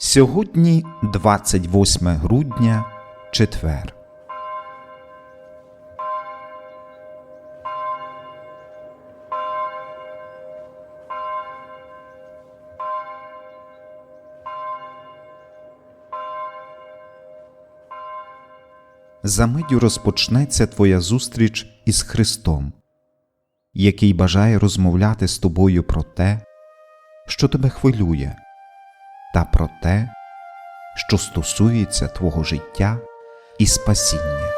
Сьогодні 28 грудня, четвер. За миттю розпочнеться твоя зустріч із Христом, який бажає розмовляти з тобою про те, що тебе хвилює, та про те, що стосується твого життя і спасіння.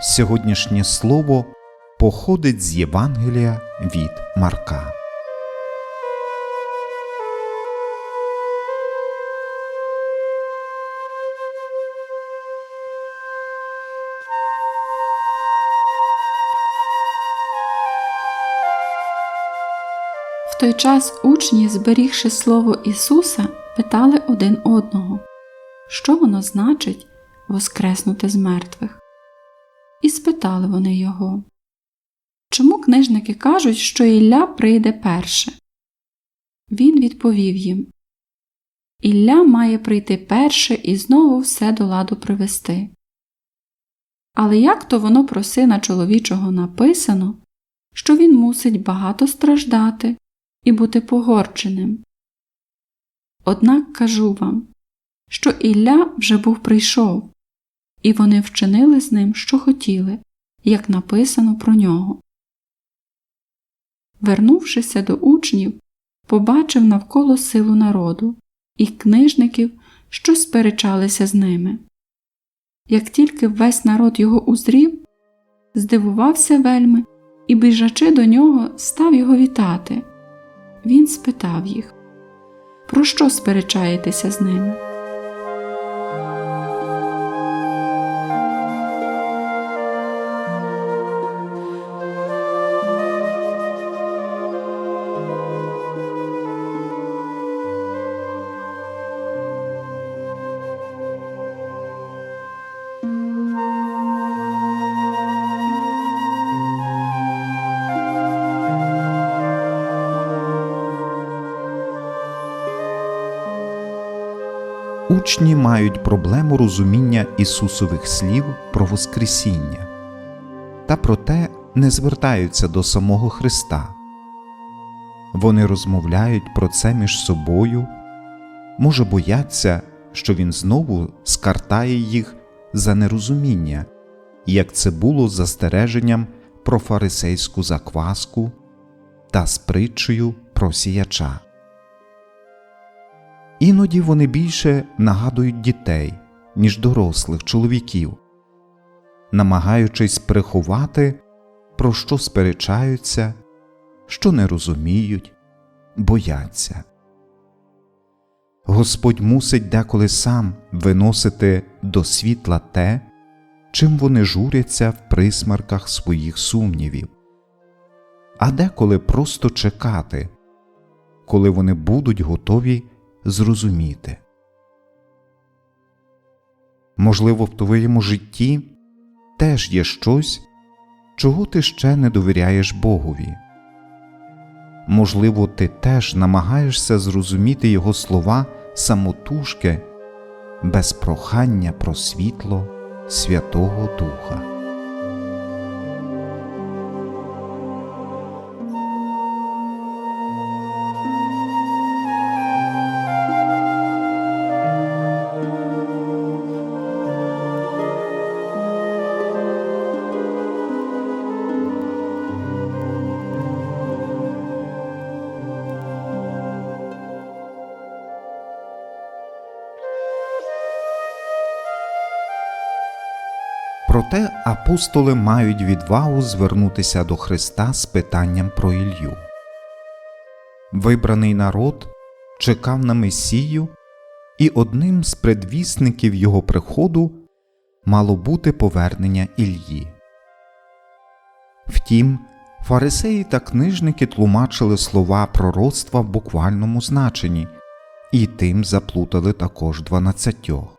Сьогоднішнє слово походить з Євангелія від Марка. Той час учні, зберігши слово Ісуса, питали один одного, що воно значить воскреснути з мертвих. І спитали вони його, чому книжники кажуть, що Ілля прийде перше? Він відповів їм Ілля має прийти перше і знову все до ладу привести. Але як то воно про сина чоловічого написано, що він мусить багато страждати і бути погорченим. Однак кажу вам, що Ілля вже був прийшов, і вони вчинили з ним, що хотіли, як написано про нього. Вернувшися до учнів, побачив навколо силу народу і книжників, що сперечалися з ними. Як тільки весь народ його узрів, здивувався вельми і, біжачи до нього, став його вітати. Він спитав їх, про що сперечаєтеся з ними? Учні мають проблему розуміння Ісусових слів про Воскресіння, та проте не звертаються до самого Христа. Вони розмовляють про це між собою, може бояться, що Він знову скартає їх за нерозуміння, як це було з застереженням про фарисейську закваску та з притчею про сіяча. Іноді вони більше нагадують дітей, ніж дорослих чоловіків, намагаючись приховати, про що сперечаються, що не розуміють, бояться. Господь мусить деколи сам виносити до світла те, чим вони журяться в присмарках своїх сумнівів, а деколи просто чекати, коли вони будуть готові зрозуміти. Можливо, в твоєму житті теж є щось, чого ти ще не довіряєш Богові. Можливо, ти теж намагаєшся зрозуміти Його слова самотужки без прохання про світло Святого Духа. Проте апостоли мають відвагу звернутися до Христа з питанням про Ілью. Вибраний народ чекав на Месію, і одним з предвісників його приходу мало бути повернення Ільї. Втім, фарисеї та книжники тлумачили слова пророцтва в буквальному значенні і тим заплутали також дванадцятьох.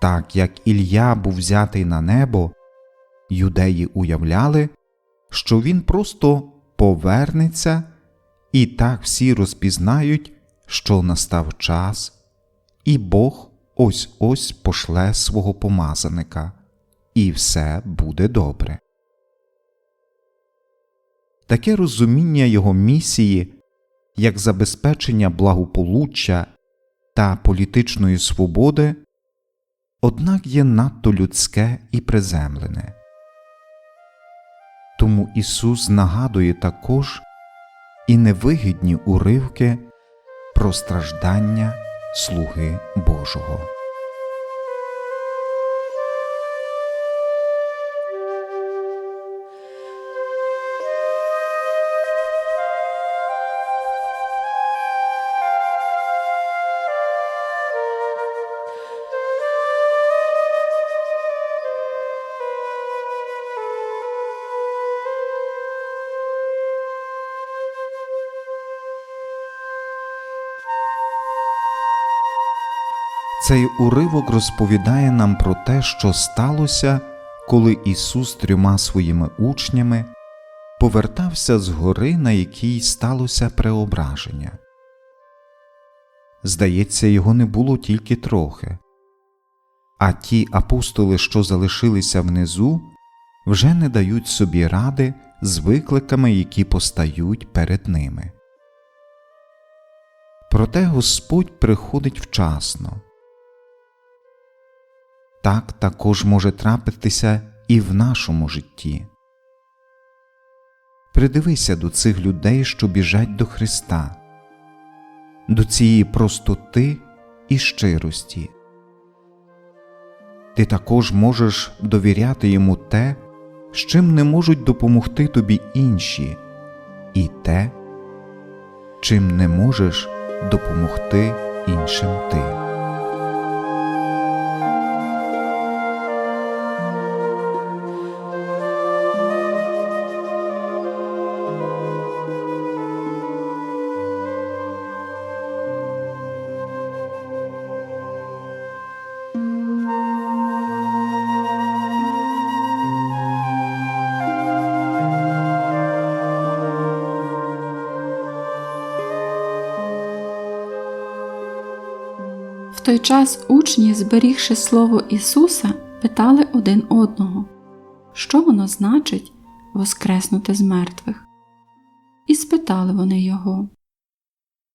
Так як Ілля був взятий на небо, юдеї уявляли, що він просто повернеться, і так всі розпізнають, що настав час, і Бог ось ось пошле свого помазаника, і все буде добре. Таке розуміння його місії, як забезпечення благополуччя та політичної свободи, однак є надто людське і приземлене. Тому Ісус нагадує також і невигідні уривки про страждання слуги Божого. Цей уривок розповідає нам про те, що сталося, коли Ісус трьома своїми учнями повертався з гори, на якій сталося преображення. Здається, його не було тільки трохи, а ті апостоли, що залишилися внизу, вже не дають собі ради з викликами, які постають перед ними. Проте Господь приходить вчасно. Так також може трапитися і в нашому житті. Придивися до цих людей, що біжать до Христа, до цієї простоти і щирості. Ти також можеш довіряти йому те, з чим не можуть допомогти тобі інші, і те, чим не можеш допомогти іншим ти. Той час учні, зберігши слово Ісуса, питали один одного, що воно значить воскреснути з мертвих. І спитали вони його,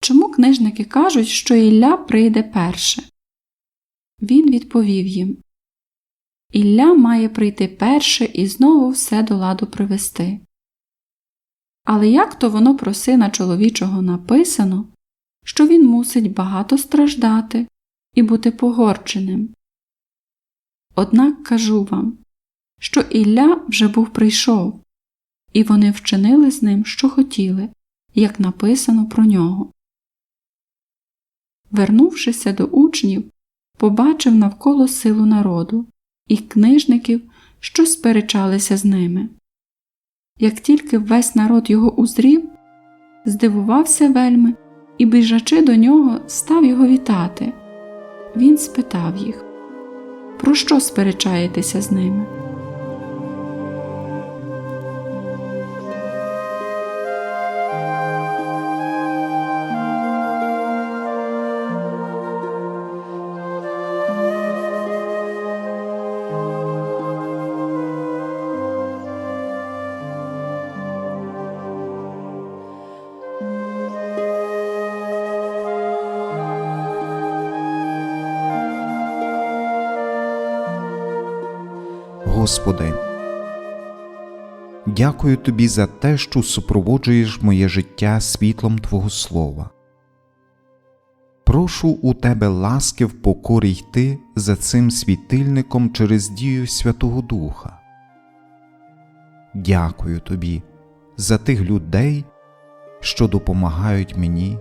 Чому книжники кажуть, що Ілля прийде перше? Він відповів їм Ілля має прийти перше і знову все до ладу привести. Але як то воно про сина чоловічого написано, що він мусить багато страждати і бути погорченим. Однак кажу вам, що Ілля вже був прийшов, і вони вчинили з ним, що хотіли, як написано про нього. Вернувшися до учнів, побачив навколо силу народу і книжників, що сперечалися з ними. Як тільки весь народ його узрів, здивувався вельми і, біжачи до нього, став його вітати. Він спитав їх, про що сперечаєтеся з ними? Господи, дякую Тобі за те, що супроводжуєш моє життя світлом Твого Слова. Прошу у Тебе ласки в покорі йти за цим світильником через дію Святого Духа. Дякую Тобі за тих людей, що допомагають мені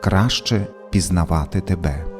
краще пізнавати Тебе.